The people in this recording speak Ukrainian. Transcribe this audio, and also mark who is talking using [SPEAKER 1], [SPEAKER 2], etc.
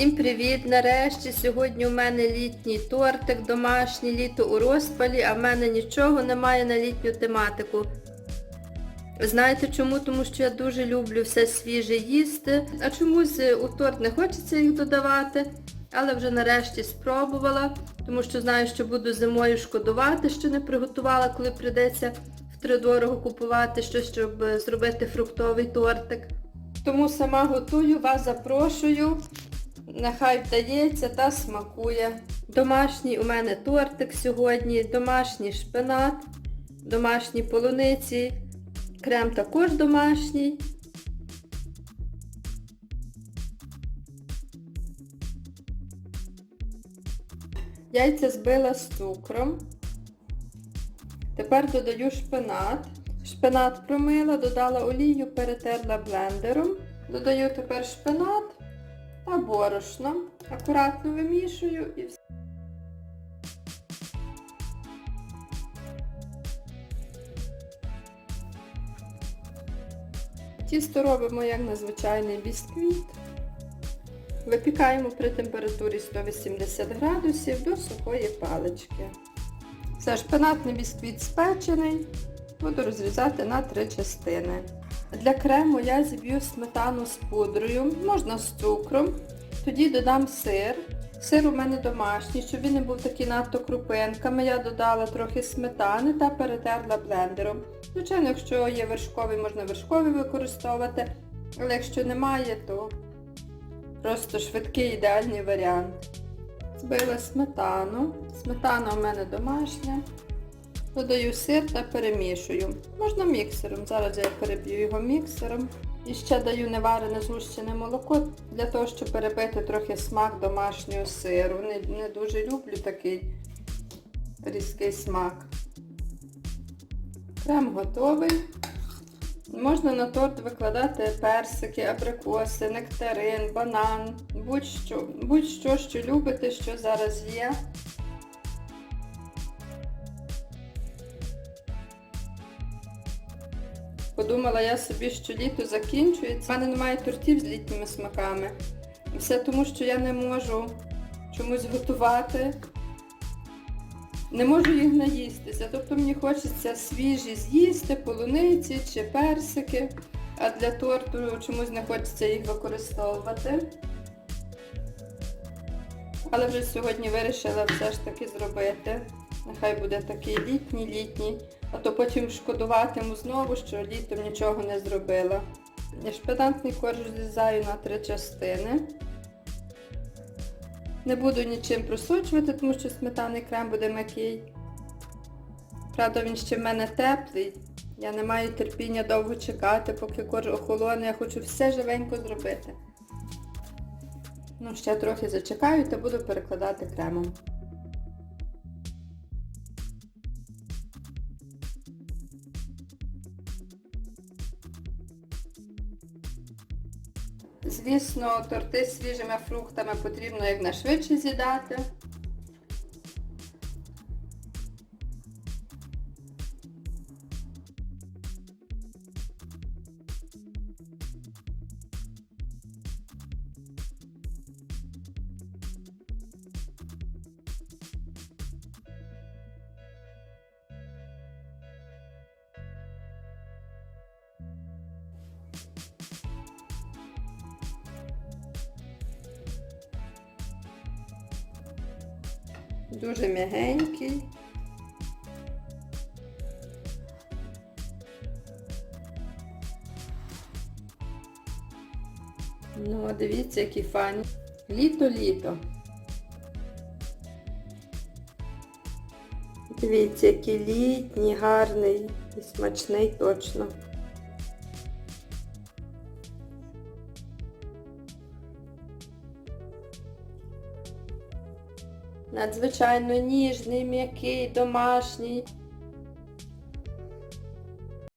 [SPEAKER 1] Всім привіт! Нарешті сьогодні у мене літній тортик, домашнє літо у розпалі, а в мене нічого немає на літню тематику. Знаєте чому? Тому що я дуже люблю все свіже їсти, а чомусь е, у торт не хочеться їх додавати, але вже нарешті спробувала, тому що знаю, що буду зимою шкодувати, що не приготувала, коли прийдеться втридорого купувати щось, щоб е, зробити фруктовий тортик. Тому сама готую, вас запрошую. Нехай вдається та смакує. Домашній у мене тортик сьогодні, домашній шпинат, домашні полуниці, крем також домашній. Яйця збила з цукром. Тепер додаю шпинат. Шпинат промила, додала олію, перетерла блендером. Додаю тепер шпинат та борошно. Акуратно вимішую і все. Тісто робимо як на звичайний бісквіт. Випікаємо при температурі 180 градусів до сухої палички. Все, шпинатний бісквіт спечений. Буду розрізати на три частини. Для крему я зіб'ю сметану з пудрою, можна з цукром. Тоді додам сир. Сир у мене домашній, щоб він не був такий надто крупинками. Я додала трохи сметани та перетерла блендером. Звичайно, якщо є вершковий, можна вершковий використовувати. Але якщо немає, то просто швидкий ідеальний варіант. Збила сметану. Сметана у мене домашня. Додаю сир та перемішую. Можна міксером. Зараз я переб'ю його міксером. І ще даю неварене згущене молоко для того, щоб перебити трохи смак домашнього сиру. Не, не дуже люблю такий різкий смак. Крем готовий. Можна на торт викладати персики, абрикоси, нектарин, банан, будь-що, будь-що, що любите, що зараз є. Подумала я собі, що літо закінчується. У мене немає тортів з літніми смаками. Все тому, що я не можу чомусь готувати. Не можу їх наїстися. Тобто мені хочеться свіжі з'їсти, полуниці чи персики, а для торту чомусь не хочеться їх використовувати. Але вже сьогодні вирішила все ж таки зробити. Нехай буде такий літній-літній, а то потім шкодуватиму знову, що літом нічого не зробила. Шпинатний корж зрізаю на три частини. Не буду нічим просочувати, тому що сметаний крем буде м'який. Правда, він ще в мене теплий. Я не маю терпіння довго чекати, поки корж охолоне. Я хочу все живенько зробити. Ну, ще трохи зачекаю та буду перекладати кремом. Звісно, торти з свіжими фруктами потрібно якнайшвидше з'їдати. Дуже м'ягенький. Ну, дивіться, який файний. Літо-літо. Дивіться, який літній, гарний і смачний точно. Надзвичайно ніжний, м'який, домашній.